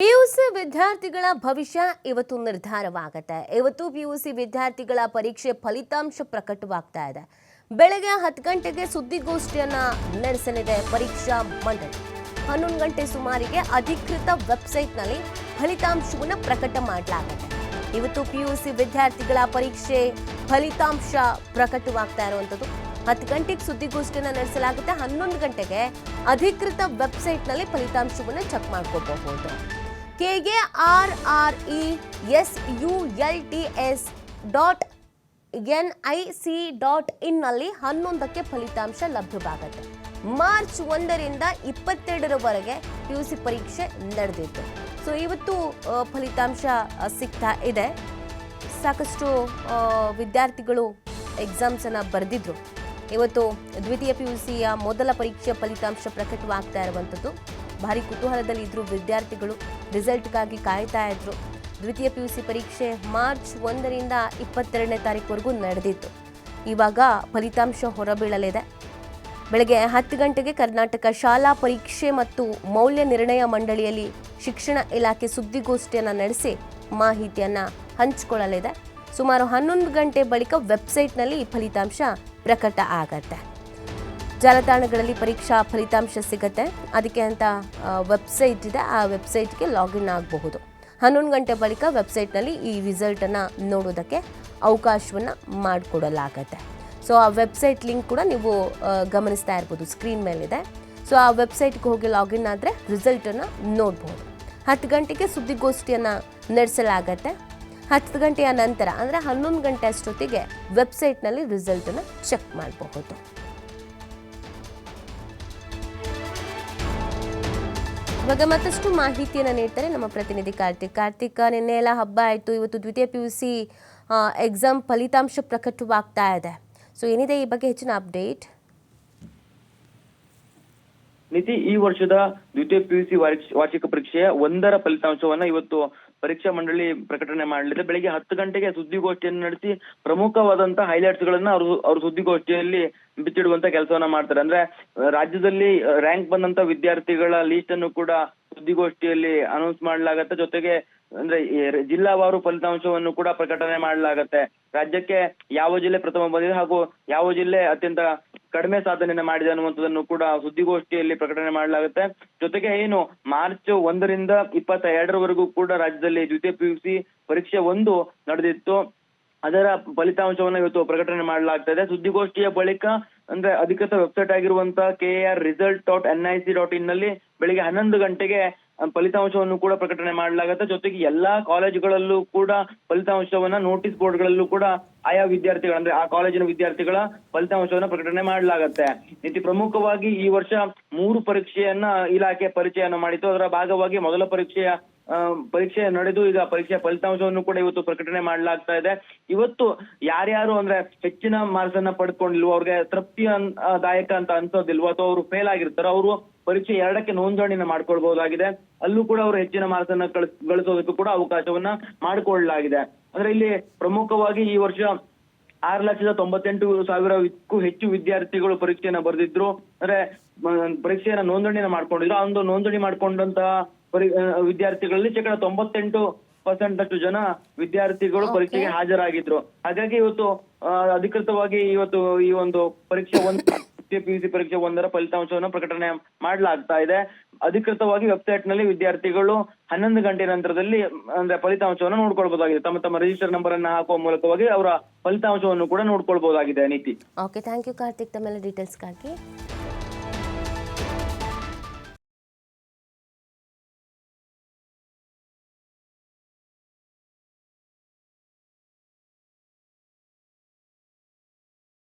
PUC ವಿದ್ಯಾರ್ಥಿಗಳ ಭವಿಷ್ಯ ಇವತ್ತು ನಿರ್ಧಾರವಾಗುತ್ತೆ. ಇವತ್ತು ಪಿಯುಸಿ ವಿದ್ಯಾರ್ಥಿಗಳ ಪರೀಕ್ಷೆ ಫಲಿತಾಂಶ ಪ್ರಕಟವಾಗ್ತಾ ಇದೆ. ಬೆಳಗ್ಗೆ ಹತ್ತು ಗಂಟೆಗೆ ಸುದ್ದಿಗೋಷ್ಠಿಯನ್ನು ನಡೆಸಲಿದೆ ಪರೀಕ್ಷಾ ಮಂಡಳಿ. ಹನ್ನೊಂದು ಗಂಟೆ ಸುಮಾರಿಗೆ ಅಧಿಕೃತ ವೆಬ್ಸೈಟ್ನಲ್ಲಿ ಫಲಿತಾಂಶವನ್ನು ಪ್ರಕಟ ಮಾಡಲಾಗುತ್ತೆ. ಇವತ್ತು ಪಿಯುಸಿ ವಿದ್ಯಾರ್ಥಿಗಳ ಪರೀಕ್ಷೆ ಫಲಿತಾಂಶ ಪ್ರಕಟವಾಗ್ತಾ ಇರುವಂಥದ್ದು. ಹತ್ತು ಗಂಟೆಗೆ ಸುದ್ದಿಗೋಷ್ಠಿಯನ್ನು ನಡೆಸಲಾಗುತ್ತೆ. ಹನ್ನೊಂದು ಗಂಟೆಗೆ ಅಧಿಕೃತ ವೆಬ್ಸೈಟ್ನಲ್ಲಿ ಫಲಿತಾಂಶವನ್ನು ಚೆಕ್ ಮಾಡ್ಕೋಬಹುದು. ಕೆಗೆ R R E S U L T S dot N I C dot ಇನ್ನಲ್ಲಿ ಹನ್ನೊಂದಕ್ಕೆ ಫಲಿತಾಂಶ ಲಭ್ಯವಾಗುತ್ತೆ. ಮಾರ್ಚ್ ಒಂದರಿಂದ ಇಪ್ಪತ್ತೆರಡರವರೆಗೆ ಪಿ ಯು ಸಿ ಪರೀಕ್ಷೆ ನಡೆದಿತ್ತು. ಸೊ ಇವತ್ತು ಫಲಿತಾಂಶ ಸಿಗ್ತಾ ಇದೆ. ಸಾಕಷ್ಟು ವಿದ್ಯಾರ್ಥಿಗಳು ಎಕ್ಸಾಮ್ಸನ್ನು ಬರೆದಿದ್ರು. ಇವತ್ತು ದ್ವಿತೀಯ ಪಿ ಯು ಸಿಯ ಮೊದಲ ಪರೀಕ್ಷೆಯ ಫಲಿತಾಂಶ ಪ್ರಕಟವಾಗ್ತಾ ಇರುವಂಥದ್ದು. ಭಾರಿ ಕುತೂಹಲದಲ್ಲಿ ಇದ್ದರು ವಿದ್ಯಾರ್ಥಿಗಳು. ರಿಸಲ್ಟ್ಗಾಗಿ ಕಾಯ್ತಾ ಇದ್ರು. ದ್ವಿತೀಯ ಪಿ ಯು ಸಿ ಪರೀಕ್ಷೆ ಮಾರ್ಚ್ ಒಂದರಿಂದ ಇಪ್ಪತ್ತೆರಡನೇ ತಾರೀಕುವರೆಗೂ ನಡೆದಿತ್ತು. ಇವಾಗ ಫಲಿತಾಂಶ ಹೊರಬೀಳಲಿದೆ. ಬೆಳಗ್ಗೆ ಹತ್ತು ಗಂಟೆಗೆ ಕರ್ನಾಟಕ ಶಾಲಾ ಪರೀಕ್ಷೆ ಮತ್ತು ಮೌಲ್ಯ ನಿರ್ಣಯ ಮಂಡಳಿಯಲ್ಲಿ ಶಿಕ್ಷಣ ಇಲಾಖೆ ಸುದ್ದಿಗೋಷ್ಠಿಯನ್ನು ನಡೆಸಿ ಮಾಹಿತಿಯನ್ನು ಹಂಚಿಕೊಳ್ಳಲಿದೆ. ಸುಮಾರು ಹನ್ನೊಂದು ಗಂಟೆ ಬಳಿಕ ವೆಬ್ಸೈಟ್ನಲ್ಲಿ ಈ ಫಲಿತಾಂಶ ಪ್ರಕಟ ಆಗತ್ತೆ. ಜಾಲತಾಣಗಳಲ್ಲಿ ಪರೀಕ್ಷಾ ಫಲಿತಾಂಶ ಸಿಗುತ್ತೆ. ಅದಕ್ಕೆ ಅಂತ ವೆಬ್ಸೈಟ್ ಇದೆ. ಆ ವೆಬ್ಸೈಟ್ಗೆ ಲಾಗಿನ್ ಆಗಬಹುದು. ಹನ್ನೊಂದು ಗಂಟೆ ಬಳಿಕ ವೆಬ್ಸೈಟ್ನಲ್ಲಿ ಈ ರಿಸಲ್ಟನ್ನು ನೋಡೋದಕ್ಕೆ ಅವಕಾಶವನ್ನು ಮಾಡಿಕೊಡಲಾಗತ್ತೆ. ಸೊ ಆ ವೆಬ್ಸೈಟ್ ಲಿಂಕ್ ಕೂಡ ನೀವು ಗಮನಿಸ್ತಾ ಇರ್ಬೋದು. ಸ್ಕ್ರೀನ್ ಮೇಲಿದೆ. ಸೊ ಆ ವೆಬ್ಸೈಟ್ಗೆ ಹೋಗಿ ಲಾಗಿನ್ ಆದರೆ ರಿಸಲ್ಟನ್ನು ನೋಡ್ಬೋದು ಹತ್ತು ಗಂಟೆಗೆ ಸುದ್ದಿಗೋಷ್ಠಿಯನ್ನು ನಡೆಸಲಾಗತ್ತೆ. ಹತ್ತು ಗಂಟೆಯ ನಂತರ, ಅಂದರೆ ಹನ್ನೊಂದು ಗಂಟೆ ಅಷ್ಟೊತ್ತಿಗೆ ವೆಬ್ಸೈಟ್ನಲ್ಲಿ ರಿಸಲ್ಟನ್ನು ಚೆಕ್ ಮಾಡಬಹುದು. ಇವಾಗ ಮತ್ತಷ್ಟು ಮಾಹಿತಿಯನ್ನು ನೀಡ್ತಾರೆ ನಮ್ಮ ಪ್ರತಿನಿಧಿ ಕಾರ್ತಿಕ್. ಕಾರ್ತಿಕ್, ನಿನ್ನೆ ಎಲ್ಲ ಹಬ್ಬ ಆಯಿತು. ಇವತ್ತು ದ್ವಿತೀಯ ಪಿ ಯು ಸಿ ಎಕ್ಸಾಮ್ ಫಲಿತಾಂಶ ಪ್ರಕಟವಾಗ್ತಾ ಇದೆ. ಸೊ ಏನಿದೆ ಈ ಬಗ್ಗೆ ಹೆಚ್ಚಿನ ಅಪ್ಡೇಟ್ ನಿತಿ ಈ ವರ್ಷದ ದ್ವಿತೀಯ ಪಿಯುಸಿ ವಾರ್ಷಿಕ ಪರೀಕ್ಷೆಯ ಒಂದರ ಫಲಿತಾಂಶವನ್ನ ಇವತ್ತು ಪರೀಕ್ಷಾ ಮಂಡಳಿ ಪ್ರಕಟಣೆ ಮಾಡಲಿದೆ. ಬೆಳಿಗ್ಗೆ ಹತ್ತು ಗಂಟೆಗೆ ಸುದ್ದಿಗೋಷ್ಠಿಯನ್ನು ನಡೆಸಿ ಪ್ರಮುಖವಾದಂತಹ ಹೈಲೈಟ್ಸ್ ಗಳನ್ನ ಅವರು ಅವರು ಸುದ್ದಿಗೋಷ್ಠಿಯಲ್ಲಿ ಬಿಚ್ಚಿಡುವಂತ ಕೆಲಸವನ್ನ ಮಾಡ್ತಾರೆ. ಅಂದ್ರೆ ರಾಜ್ಯದಲ್ಲಿ ರ್ಯಾಂಕ್ ಬಂದಂತ ವಿದ್ಯಾರ್ಥಿಗಳ ಲೀಸ್ಟ್ ಅನ್ನು ಕೂಡ ಸುದ್ದಿಗೋಷ್ಠಿಯಲ್ಲಿ ಅನೌನ್ಸ್ ಮಾಡಲಾಗತ್ತೆ. ಜೊತೆಗೆ, ಅಂದ್ರೆ ಜಿಲ್ಲಾವಾರು ಫಲಿತಾಂಶವನ್ನು ಕೂಡ ಪ್ರಕಟಣೆ ಮಾಡಲಾಗತ್ತೆ. ರಾಜ್ಯಕ್ಕೆ ಯಾವ ಜಿಲ್ಲೆ ಪ್ರಥಮ ಬಂದಿದೆ ಹಾಗೂ ಯಾವ ಜಿಲ್ಲೆ ಅತ್ಯಂತ ಕಡಿಮೆ ಸಾಧನೆಯನ್ನ ಮಾಡಿದೆ ಅನ್ನುವಂಥದ್ದನ್ನು ಕೂಡ ಸುದ್ದಿಗೋಷ್ಠಿಯಲ್ಲಿ ಪ್ರಕಟಣೆ ಮಾಡಲಾಗುತ್ತೆ. ಜೊತೆಗೆ ಏನು, ಮಾರ್ಚ್ ಒಂದರಿಂದ ಇಪ್ಪತ್ತ ಎರಡರವರೆಗೂ ಕೂಡ ರಾಜ್ಯದಲ್ಲಿ ದ್ವಿತೀಯ ಪಿಯುಸಿ ಪರೀಕ್ಷೆ ಒಂದು ನಡೆದಿತ್ತು. ಅದರ ಫಲಿತಾಂಶವನ್ನು ಇವತ್ತು ಪ್ರಕಟಣೆ ಮಾಡಲಾಗ್ತಾ ಇದೆ ಸುದ್ದಿಗೋಷ್ಠಿಯ ಬಳಿಕ, ಅಂದ್ರೆ ಅಧಿಕೃತ ವೆಬ್ಸೈಟ್ ಆಗಿರುವಂತಹ K R result dot N I C dot ಇನ್ನಲ್ಲಿ ಬೆಳಿಗ್ಗೆ ಹನ್ನೊಂದು ಗಂಟೆಗೆ ಫಲಿತಾಂಶವನ್ನು ಕೂಡ ಪ್ರಕಟಣೆ ಮಾಡಲಾಗುತ್ತೆ. ಜೊತೆಗೆ ಎಲ್ಲಾ ಕಾಲೇಜುಗಳಲ್ಲೂ ಕೂಡ ಫಲಿತಾಂಶವನ್ನ ನೋಟಿಸ್ ಬೋರ್ಡ್ಗಳಲ್ಲೂ ಕೂಡ ಆಯಾ ವಿದ್ಯಾರ್ಥಿಗಳ ಅಂದ್ರೆ ಆ ಕಾಲೇಜಿನ ವಿದ್ಯಾರ್ಥಿಗಳ ಫಲಿತಾಂಶವನ್ನ ಪ್ರಕಟಣೆ ಮಾಡಲಾಗತ್ತೆ. ಇತಿ ಪ್ರಮುಖವಾಗಿ ಈ ವರ್ಷ ಮೂರು ಪರೀಕ್ಷೆಯನ್ನ ಇಲಾಖೆ ಪರಿಚಯನ ಮಾಡಿತ್ತು. ಅದರ ಭಾಗವಾಗಿ ಮೊದಲ ಪರೀಕ್ಷೆಯ ಪರೀಕ್ಷೆ ನಡೆದು ಈಗ ಪರೀಕ್ಷೆಯ ಫಲಿತಾಂಶವನ್ನು ಕೂಡ ಇವತ್ತು ಪ್ರಕಟಣೆ ಮಾಡಲಾಗ್ತಾ ಇದೆ. ಇವತ್ತು ಯಾರ್ಯಾರು ಅಂದ್ರೆ ಹೆಚ್ಚಿನ ಮಾರ್ಕ್ಸ್ ಅನ್ನ ಪಡ್ಕೊಂಡಿಲ್ವೋ ಅವ್ರಿಗೆ ತೃಪ್ತಿ ದಾಯಕ ಅಂತ ಅನ್ಸೋದಿಲ್ವೋ ಅಥವಾ ಅವರು ಫೇಲ್ ಆಗಿರ್ತಾರೋ ಅವರು ಪರೀಕ್ಷೆ ಎರಡಕ್ಕೆ ನೋಂದಣಿನ ಮಾಡ್ಕೊಳ್ಬಹುದಾಗಿದೆ. ಅಲ್ಲೂ ಕೂಡ ಅವರು ಹೆಚ್ಚಿನ ಮಾರ್ಕ್ಸ್ ಅನ್ನ ಗಳಿಸೋದಕ್ಕೂ ಕೂಡ ಅವಕಾಶವನ್ನ ಮಾಡಿಕೊಳ್ಳಲಾಗಿದೆ ಅಂದ್ರೆ ಇಲ್ಲಿ ಪ್ರಮುಖವಾಗಿ ಈ ವರ್ಷ ಆರು ಲಕ್ಷದ ತೊಂಬತ್ತೆಂಟು ಸಾವಿರಕ್ಕೂ ಹೆಚ್ಚು ವಿದ್ಯಾರ್ಥಿಗಳು ಪರೀಕ್ಷೆಯನ್ನ ಬರೆದಿದ್ರು. ಅಂದ್ರೆ ಪರೀಕ್ಷೆಯನ್ನ ನೋಂದಣಿನ ಮಾಡ್ಕೊಂಡಿದ್ರು. ಆ ಒಂದು ನೋಂದಣಿ ಮಾಡ್ಕೊಂಡಂತಹ ಪರಿ ವಿದ್ಯಾರ್ಥಿಗಳಲ್ಲಿ ಶೇಕಡ ತೊಂಬತ್ತೆಂಟು ಪರ್ಸೆಂಟ್ ಅಷ್ಟು ಜನ ವಿದ್ಯಾರ್ಥಿಗಳು ಪರೀಕ್ಷೆಗೆ ಹಾಜರಾಗಿದ್ರು. ಹಾಗಾಗಿ ಇವತ್ತು ಅಧಿಕೃತವಾಗಿ ಇವತ್ತು ಈ ಒಂದು ಪರೀಕ್ಷೆ ಒಂದು ಪಿ ಯು ಸಿ ಪರೀಕ್ಷೆ ಒಂದರ ಫಲಿತಾಂಶವನ್ನು ಪ್ರಕಟಣೆ ಮಾಡಲಾಗ್ತಾ ಇದೆ. ಅಧಿಕೃತವಾಗಿ ವೆಬ್ಸೈಟ್ನಲ್ಲಿ ವಿದ್ಯಾರ್ಥಿಗಳು ಹನ್ನೊಂದು ಗಂಟೆ ನಂತರದಲ್ಲಿ, ಅಂದ್ರೆ ಫಲಿತಾಂಶವನ್ನು ನೋಡ್ಕೊಳ್ಬಹುದಾಗಿದೆ ತಮ್ಮ ತಮ್ಮ ರಿಜಿಸ್ಟರ್ ನಂಬರ್ ಅನ್ನ ಹಾಕುವ ಮೂಲಕವಾಗಿ ಅವರ ಫಲಿತಾಂಶವನ್ನು ಕೂಡ ನೋಡ್ಕೊಳ್ಬಹುದಾಗಿದೆ ನೀತಿ ಓಕೆ ಥ್ಯಾಂಕ್ ಯು ಕಾರ್ತಿಕ್ ತಮ್ಮೆಲ್ಲ ಡೀಟೇಲ್ಸ್ಗಾಗಿ